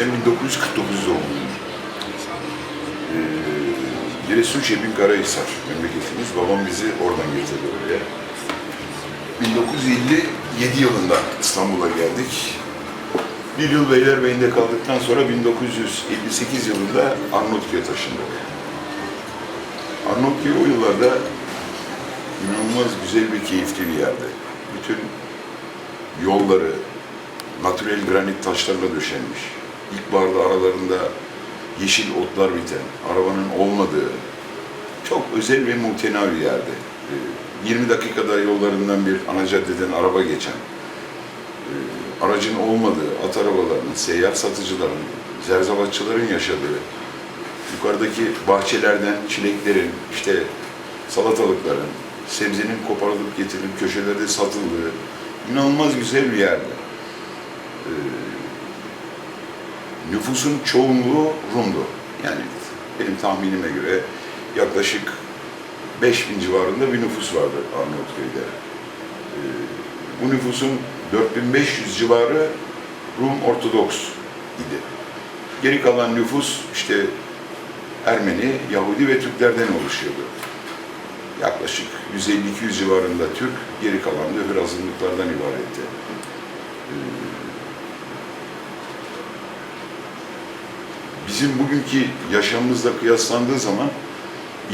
1949 doğumluyum. Ee, Giresun Şebin Karahisar memleketimiz. Babam bizi oradan getirdi oraya. 1957 yılında İstanbul'a geldik. Bir yıl Beylerbeyi'nde kaldıktan sonra 1958 yılında Arnavutköy'e taşındık. Arnavutköy o yıllarda inanılmaz güzel bir keyifli bir yerdi. Bütün yolları natürel granit taşlarla döşenmiş. İlkbaharda aralarında yeşil otlar biten, arabanın olmadığı çok özel ve muhtena bir yerdi. Ee, 20 dakikada yollarından bir ana caddeden araba geçen, e, aracın olmadığı at arabalarının, seyyar satıcıların, zerzavatçıların yaşadığı, yukarıdaki bahçelerden çileklerin, işte salatalıkların, sebzenin koparılıp getirilip köşelerde satıldığı inanılmaz güzel bir yerdi. Nüfusun çoğunluğu Rum'du. Yani benim tahminime göre yaklaşık 5000 civarında bir nüfus vardı Arnavutköy'de. Ee, bu nüfusun 4500 civarı Rum Ortodoks idi. Geri kalan nüfus işte Ermeni, Yahudi ve Türklerden oluşuyordu. Yaklaşık 150-200 civarında Türk, geri kalan da öbür azınlıklardan ibaretti. Ee, Bizim bugünkü yaşamımızla kıyaslandığı zaman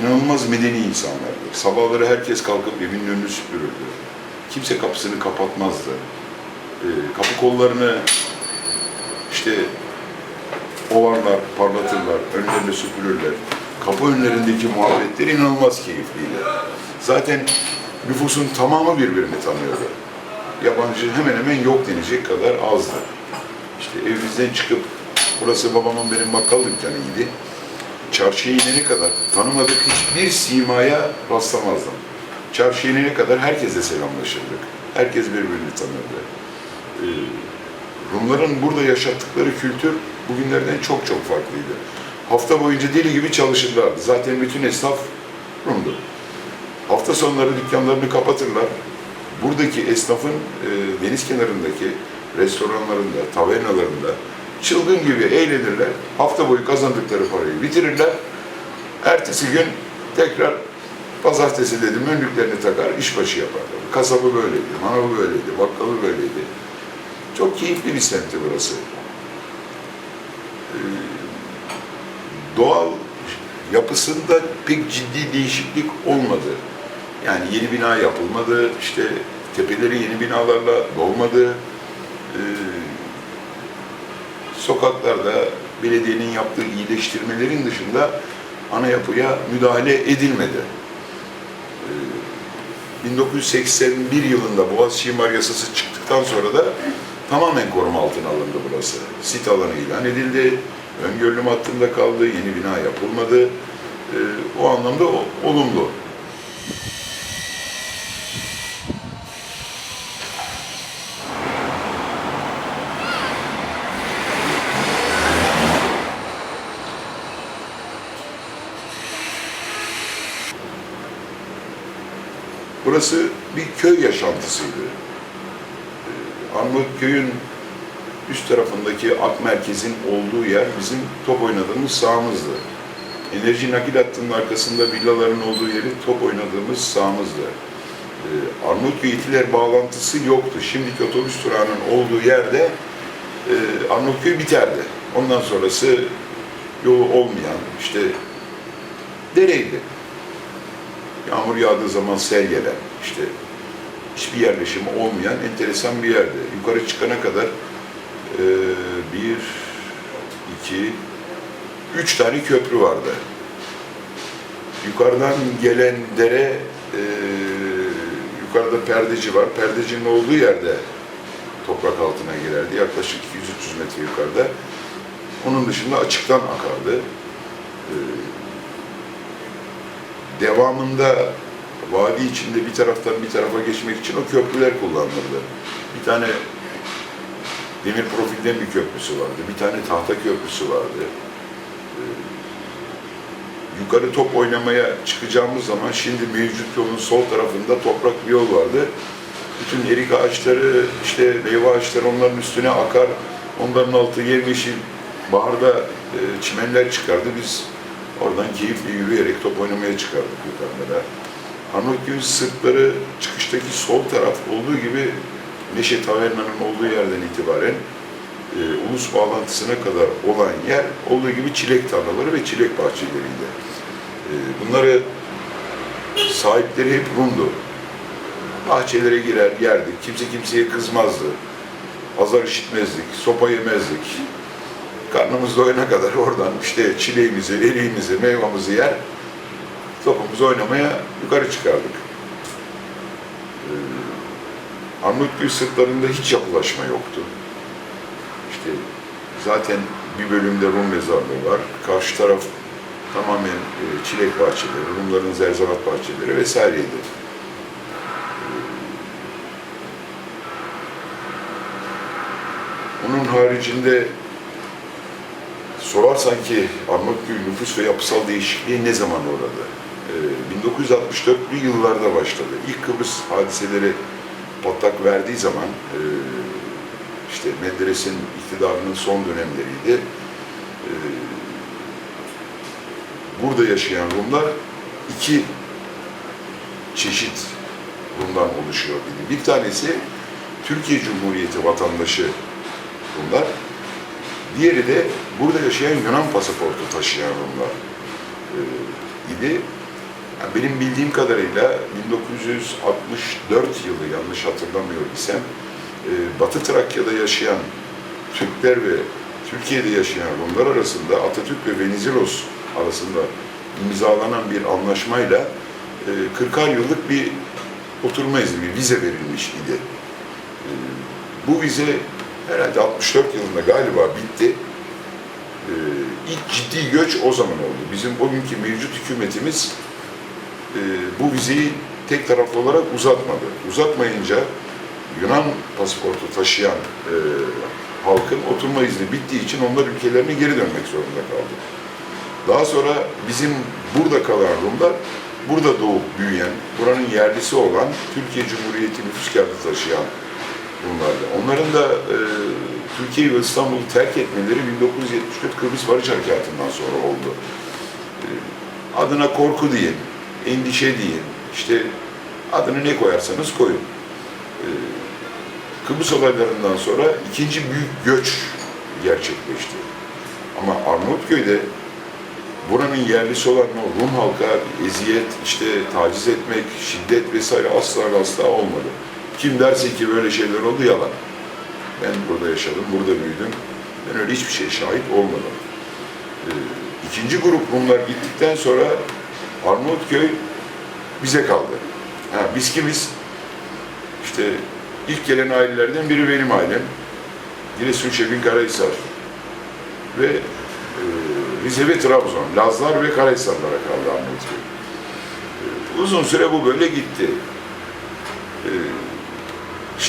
inanılmaz medeni insanlardı. Sabahları herkes kalkıp evinin önünü süpürürdü. Kimse kapısını kapatmazdı. Ee, kapı kollarını işte ovarlar, parlatırlar, önlerinde süpürürler. Kapı önlerindeki muhabbetler inanılmaz keyifliydi. Zaten nüfusun tamamı birbirini tanıyordu. Yabancı hemen hemen yok denecek kadar azdı. İşte evimizden çıkıp, burası babamın benim bakkal dükkanıydı. Çarşıya inene kadar tanımadık hiçbir simaya rastlamazdım. Çarşıya inene kadar herkesle selamlaşırdık. Herkes birbirini tanırdı. Ee, Rumların burada yaşattıkları kültür bugünlerden çok çok farklıydı. Hafta boyunca deli gibi çalışırlardı. Zaten bütün esnaf Rum'du. Hafta sonları dükkanlarını kapatırlar. Buradaki esnafın e, deniz kenarındaki restoranlarında, tavernalarında çılgın gibi eğlenirler. Hafta boyu kazandıkları parayı bitirirler. Ertesi gün tekrar pazartesi dedim önlüklerini takar, işbaşı yaparlar. Kasabı böyleydi, manavı böyleydi, bakkalı böyleydi. Çok keyifli bir semtti burası. Ee, doğal yapısında pek ciddi değişiklik olmadı. Yani yeni bina yapılmadı, işte tepeleri yeni binalarla dolmadı. Ee, sokaklarda belediyenin yaptığı iyileştirmelerin dışında ana yapıya müdahale edilmedi. Ee, 1981 yılında Boğaziçi İmar Yasası çıktıktan sonra da tamamen koruma altına alındı burası. Sit alanı ilan edildi, öngörülüm hattında kaldı, yeni bina yapılmadı. Ee, o anlamda olumlu. Burası bir köy yaşantısıydı. Ee, Arnavutköy'ün üst tarafındaki Ak Merkez'in olduğu yer bizim top oynadığımız sahamızdı. Enerji nakil hattının arkasında villaların olduğu yeri top oynadığımız sahamızdı. Ee, Arnavutköy İtiler bağlantısı yoktu. Şimdiki otobüs durağının olduğu yerde e, Arnavutköy biterdi. Ondan sonrası yolu olmayan işte dereydi. Yağmur yağdığı zaman sel gelen, işte hiçbir yerleşimi olmayan enteresan bir yerdi. Yukarı çıkana kadar e, bir, iki, üç tane köprü vardı. Yukarıdan gelen dere, e, yukarıda perdeci var. Perdecinin olduğu yerde toprak altına girerdi. Yaklaşık 200-300 metre yukarıda. Onun dışında açıktan akardı. E, devamında vadi içinde bir taraftan bir tarafa geçmek için o köprüler kullanılırdı. Bir tane demir profilden bir köprüsü vardı, bir tane tahta köprüsü vardı. Ee, yukarı top oynamaya çıkacağımız zaman şimdi mevcut yolun sol tarafında toprak bir yol vardı. Bütün erik ağaçları, işte meyve ağaçları onların üstüne akar. Onların altı yemyeşil baharda e, çimenler çıkardı. Biz oradan keyifle yürüyerek top oynamaya çıkardık yukarılara. Arnavutköy'ün sırtları çıkıştaki sol taraf olduğu gibi Neşe Taverna'nın olduğu yerden itibaren e, ulus bağlantısına kadar olan yer olduğu gibi çilek tarlaları ve çilek bahçeleriydi. E, bunları sahipleri hep Rum'du. Bahçelere girer, yerdik. Kimse kimseye kızmazdı. Azar işitmezdik, sopa yemezdik. Karnımız doyana kadar oradan işte çileğimizi, eriğimizi, meyvamızı yer, topumuzu oynamaya yukarı çıkardık. Ee, Arnavutköy sırtlarında hiç yapılaşma yoktu. İşte zaten bir bölümde Rum mezarlığı var. Karşı taraf tamamen e, çilek bahçeleri, Rumların zerzevat bahçeleri vesaireydi. Onun haricinde sorarsan ki Arnavutköy nüfus ve yapısal değişikliğe ne zaman uğradı? Ee, 1964'lü yıllarda başladı. İlk Kıbrıs hadiseleri patlak verdiği zaman e, işte Menderes'in iktidarının son dönemleriydi. Ee, burada yaşayan Rumlar iki çeşit Rum'dan oluşuyor dedi. Bir tanesi Türkiye Cumhuriyeti vatandaşı Rumlar. Diğeri de burada yaşayan Yunan pasaportu taşıyan Rumlar e, idi. Yani benim bildiğim kadarıyla 1964 yılı yanlış hatırlamıyor isem e, Batı Trakya'da yaşayan Türkler ve Türkiye'de yaşayan Rumlar arasında Atatürk ve Venizelos arasında imzalanan bir anlaşmayla e, 40'ar yıllık bir oturma izni, bir vize verilmiş idi. E, bu vize herhalde 64 yılında galiba bitti. Ee, ilk ciddi göç o zaman oldu. Bizim o günkü mevcut hükümetimiz e, bu vizeyi tek taraflı olarak uzatmadı. Uzatmayınca Yunan pasaportu taşıyan e, halkın oturma izni bittiği için onlar ülkelerine geri dönmek zorunda kaldı. Daha sonra bizim burada kalan Rumlar, burada doğup büyüyen, buranın yerlisi olan Türkiye Cumhuriyeti nüfus kağıdı taşıyan bunlardı. Onların da e, Türkiye ve İstanbul'u terk etmeleri 1974 Kıbrıs Barış Harekatı'ndan sonra oldu. E, adına korku deyin, endişe deyin, işte adını ne koyarsanız koyun. E, Kıbrıs olaylarından sonra ikinci büyük göç gerçekleşti. Ama Arnavutköy'de buranın yerlisi olan Rum halka eziyet, işte taciz etmek, şiddet vesaire asla asla olmadı. Kim derse ki böyle şeyler oldu yalan. Ben burada yaşadım, burada büyüdüm. Ben öyle hiçbir şeye şahit olmadım. Ee, ikinci grup Rumlar gittikten sonra Arnavutköy bize kaldı. Ha, biz kimiz? İşte ilk gelen ailelerden biri benim ailem. Giresun Şebin Karahisar ve e, Rize ve Trabzon, Lazlar ve Karahisarlara kaldı Arnavutköy. E, uzun süre bu böyle gitti.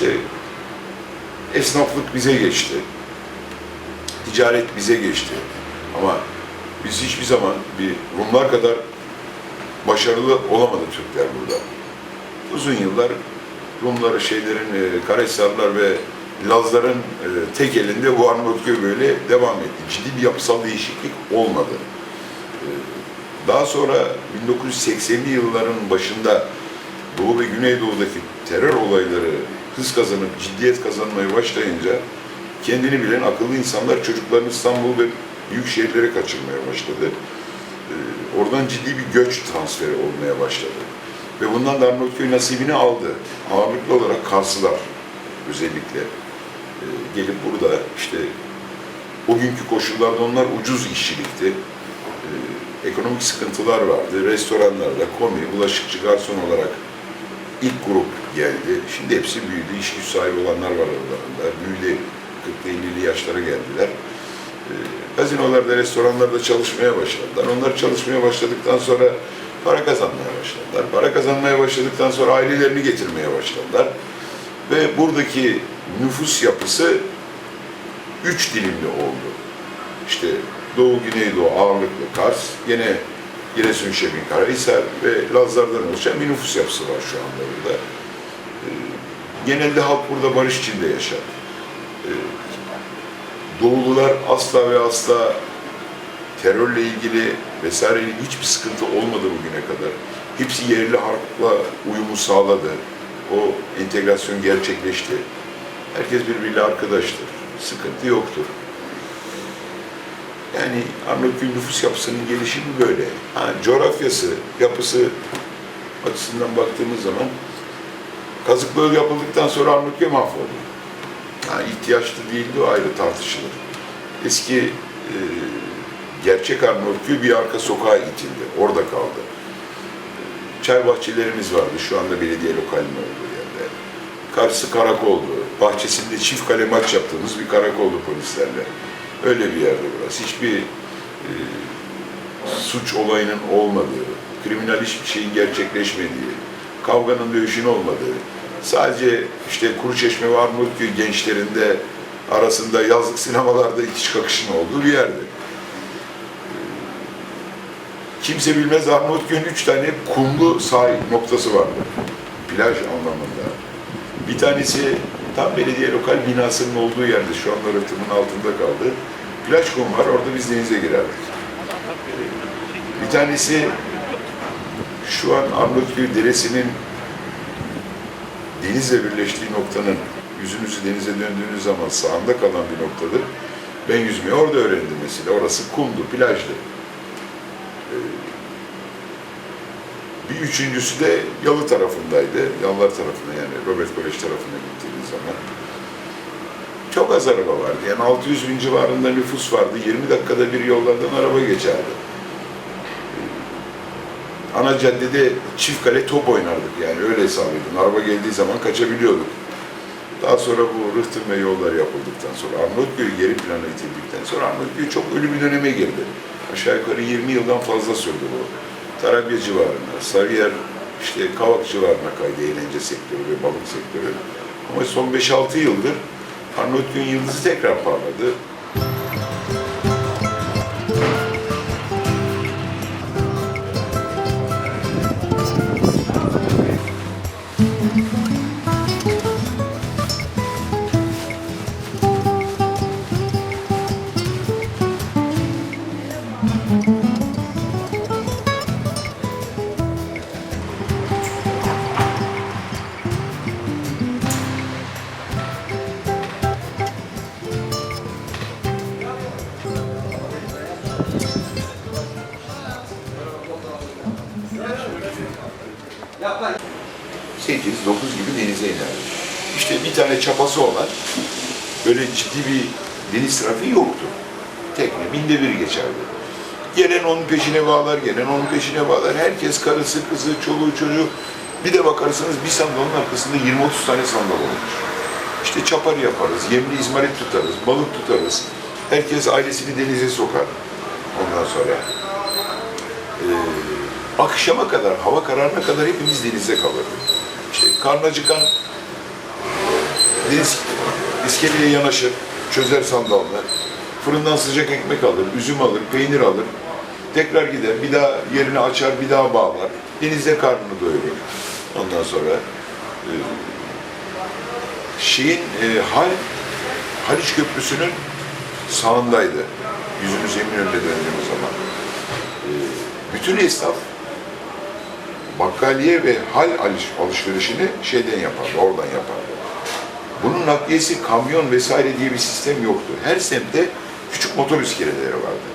İşte esnaflık bize geçti. Ticaret bize geçti. Ama biz hiçbir zaman bir Rumlar kadar başarılı olamadı Türkler burada. Uzun yıllar Rumlar, şeylerin, e, Karahisarlar ve Lazların e, tek elinde bu Arnavutköy böyle devam etti. Ciddi bir yapısal değişiklik olmadı. E, daha sonra 1980'li yılların başında Doğu ve Güneydoğu'daki terör olayları hız kazanıp ciddiyet kazanmaya başlayınca kendini bilen akıllı insanlar çocuklarını İstanbul ve büyük şehirlere kaçırmaya başladı. Ee, oradan ciddi bir göç transferi olmaya başladı. Ve bundan da Arnavutköy nasibini aldı. Ağırlıklı olarak Karslılar özellikle ee, gelip burada işte o günkü koşullarda onlar ucuz işçilikti. Ee, ekonomik sıkıntılar vardı. Restoranlarda komi, bulaşıkçı, garson olarak ilk grup geldi. Şimdi hepsi büyüdü. İş güç sahibi olanlar var aralarında. Büyüdü. 40'lı 50'li yaşlara geldiler. E, gazinolarda, restoranlarda çalışmaya başladılar. Onlar çalışmaya başladıktan sonra para kazanmaya başladılar. Para kazanmaya başladıktan sonra ailelerini getirmeye başladılar. Ve buradaki nüfus yapısı üç dilimli oldu. İşte Doğu, Güneydoğu ağırlıklı Kars, gene Giresun, Şebin, Karahisar ve Lazlardan oluşan bir nüfus yapısı var şu anda burada. Ee, genelde halk burada barış içinde yaşar. Ee, Doğulular asla ve asla terörle ilgili vesaire hiçbir sıkıntı olmadı bugüne kadar. Hepsi yerli halkla uyumu sağladı. O entegrasyon gerçekleşti. Herkes birbiriyle arkadaştır. Sıkıntı yoktur. Yani Arnavutköy nüfus yapısının gelişimi böyle. Ha, coğrafyası, yapısı açısından baktığımız zaman kazıklığı yapıldıktan sonra Arnavutköy mahvoldu. Ha, ihtiyaçlı değildi o ayrı tartışılır. Eski e, gerçek Arnavutköy bir arka sokağa itildi. Orada kaldı. Çay bahçelerimiz vardı. Şu anda belediye lokalinin olduğu yerde. Karşısı karakoldu. Bahçesinde çift kale maç yaptığımız bir karakoldu polislerle. Öyle bir yerde burası. Hiçbir e, suç olayının olmadığı, kriminal hiçbir şeyin gerçekleşmediği, kavganın dövüşün olmadığı, sadece işte Kuruçeşme ve Arnavutköy gençlerinde arasında yazlık sinemalarda itiş kakışın olduğu bir yerdi. Kimse bilmez Arnavutköy'ün üç tane kumlu sahil noktası vardı. Plaj anlamında. Bir tanesi tam belediye lokal binasının olduğu yerde şu anda rıhtımın altında kaldı. Plaj kum var, orada biz denize girerdik. Bir tanesi şu an Arnavutköy Deresi'nin denizle birleştiği noktanın yüzünüzü denize döndüğünüz zaman sağında kalan bir noktadır. Ben yüzmeyi orada öğrendim mesela. Orası kumdu, plajdı. Bir üçüncüsü de Yalı tarafındaydı. Yalılar tarafına yani Robert Kolej tarafına gittiğimiz zaman. Çok az araba vardı. Yani 600 bin civarında nüfus vardı. 20 dakikada bir yollardan araba geçerdi. Ana caddede çift kale top oynardık yani öyle hesap edin. Araba geldiği zaman kaçabiliyorduk. Daha sonra bu rıhtım ve yollar yapıldıktan sonra Arnavutköy geri plana itildikten sonra Arnavutköy çok ölü bir döneme girdi. Aşağı yukarı 20 yıldan fazla sürdü bu. Tarabya civarına, Sarıyer, işte Kavak civarına kaydı eğlence sektörü ve balık sektörü. Ama son 5-6 yıldır Arnavutköy'ün yıldızı tekrar parladı. Çapası olan böyle ciddi bir deniz trafiği yoktu. Tekne binde bir geçerdi. Gelen onun peşine bağlar, gelen onun peşine bağlar. Herkes karısı, kızı, çoluğu, çocuğu. Bir de bakarsınız bir sandalın arkasında 20-30 tane sandal olmuş. İşte çapar yaparız, yemli izmarit tutarız, balık tutarız. Herkes ailesini denize sokar. Ondan sonra e, akşama kadar, hava kararına kadar hepimiz denize kalırdık. İşte karnı acıkan deniz iskeleye yanaşır, çözer sandalını, fırından sıcak ekmek alır, üzüm alır, peynir alır, tekrar gider, bir daha yerini açar, bir daha bağlar, denizde karnını doyurur. Ondan sonra e, şeyin e, Hal, Haliç Köprüsü'nün sağındaydı. Yüzümüz Eminönü'ne döndüğümüz zaman. E, bütün esnaf bakkaliye ve hal alış- alışverişini şeyden yapardı, oradan yapardı. Bunun nakliyesi kamyon vesaire diye bir sistem yoktu. Her semtte küçük motor iskeleleri vardı.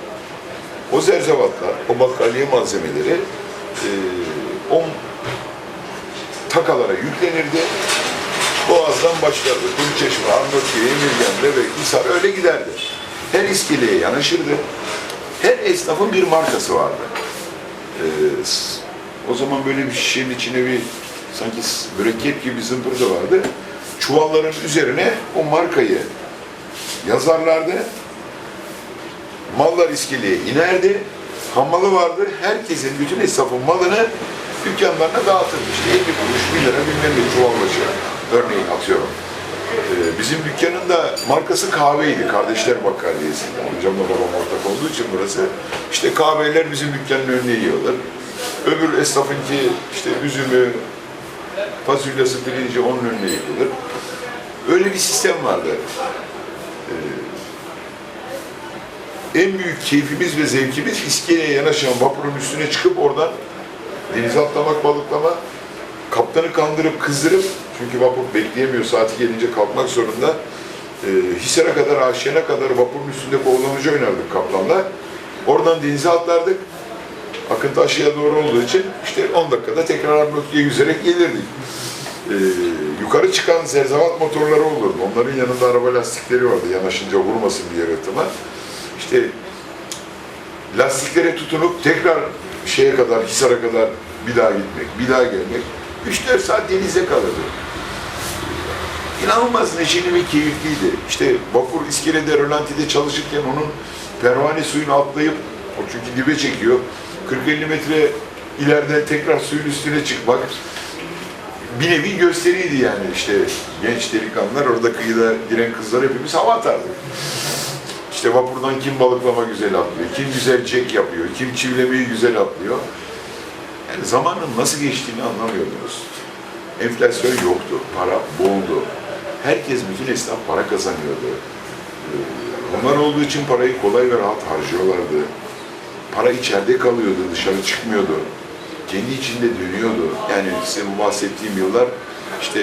O zerzevatlar, o bakkaliye malzemeleri e, o takalara yüklenirdi. Boğaz'dan başlardı. Kuruçeşme, Arnavutköy, Emirgan, Bebek, Hisar öyle giderdi. Her iskeleye yanaşırdı. Her esnafın bir markası vardı. Ee, o zaman böyle bir şişenin içine bir sanki mürekkep gibi bir zımpırtı vardı. Çuvalların üzerine o markayı yazarlardı. Mallar iskeleye inerdi. Hamalı vardı. Herkesin, bütün esnafın malını dükkanlarına dağıtırdı. İşte 50 kuruş, 1 lira bilmem ne çuval başı. Örneğin atıyorum. Ee, bizim dükkanın da markası kahveydi. Kardeşler Bakkaliyesi. Amcamla babam ortak olduğu için burası. İşte kahveler bizim dükkanın önüne yiyorlar. Öbür esnafınki işte üzümü, fasulyesi, pirinci onun önüne yıkılır. Öyle bir sistem vardı. Ee, en büyük keyfimiz ve zevkimiz iskeleye yanaşan vapurun üstüne çıkıp oradan denize atlamak, balıklama, kaptanı kandırıp kızdırıp çünkü vapur bekleyemiyor saati gelince kalkmak zorunda. E, Hisar'a kadar, Aşiyan'a kadar vapurun üstünde kovalamaca oynardık kaptanla. Oradan denize atlardık. Akıntı aşağıya doğru olduğu için işte 10 dakikada tekrar Arnavutlu'ya yüzerek gelirdik. Ee, yukarı çıkan zerzavat motorları olurdu. Onların yanında araba lastikleri vardı yanaşınca vurmasın diye rıhtıma. İşte lastiklere tutunup tekrar şeye kadar, Hisar'a kadar bir daha gitmek, bir daha gelmek. 3-4 saat denize kalırdı. İnanılmaz neşeli ve keyifliydi. İşte vapur iskelede, rölantide çalışırken onun pervane suyunu atlayıp, o çünkü dibe çekiyor, 40-50 metre ileride tekrar suyun üstüne çıkmak bir nevi gösteriydi yani işte genç delikanlılar orada kıyıda giren kızlar hepimiz hava atardık. İşte vapurdan kim balıklama güzel atlıyor, kim güzel çek yapıyor, kim çivilemeyi güzel atlıyor. Yani zamanın nasıl geçtiğini anlamıyordunuz. Enflasyon yoktu, para boldu. Herkes, bütün esnaf para kazanıyordu. Ee, Onlar olduğu için parayı kolay ve rahat harcıyorlardı. Para içeride kalıyordu, dışarı çıkmıyordu. Kendi içinde dönüyordu. Yani size bu bahsettiğim yıllar işte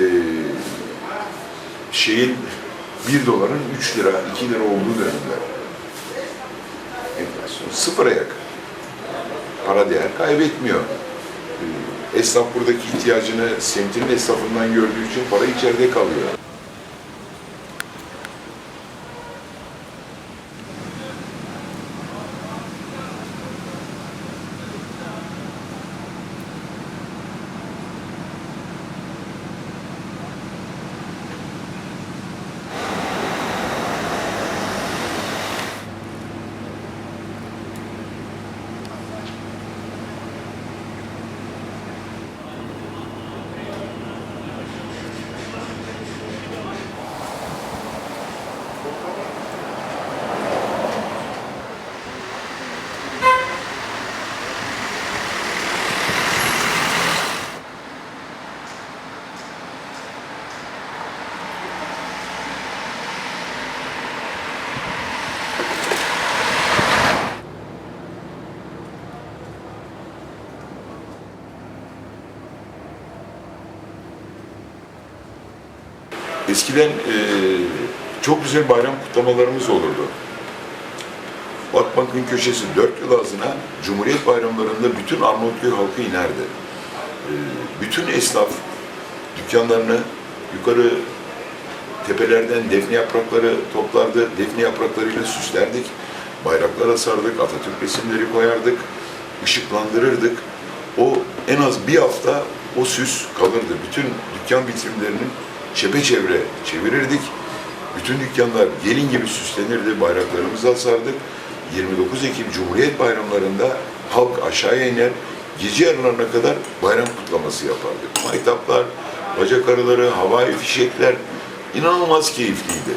eee, şeyin 1 doların 3 lira, 2 lira olduğu dönemler. Enflasyon sıfıra yakın. Para değer kaybetmiyor. Ee, Esnaf buradaki ihtiyacını semtinin esnafından gördüğü için para içeride kalıyor. Eskiden eee, çok güzel bayram kutlamalarımız olurdu. Vakbank'ın köşesi dört yıl ağzına Cumhuriyet bayramlarında bütün Arnavutköy halkı inerdi. Eee, bütün esnaf dükkanlarını yukarı tepelerden defne yaprakları toplardı. Defne yapraklarıyla süslerdik. Bayraklar asardık, Atatürk resimleri koyardık, ışıklandırırdık. O en az bir hafta o süs kalırdı. Bütün dükkan vitrinlerinin çepeçevre çevirirdik. Bütün dükkanlar gelin gibi süslenirdi, bayraklarımızı asardık. 29 Ekim Cumhuriyet bayramlarında halk aşağıya iner, gece yarılarına kadar bayram kutlaması yapardık. Maytaplar, bacak arıları, havai fişekler inanılmaz keyifliydi.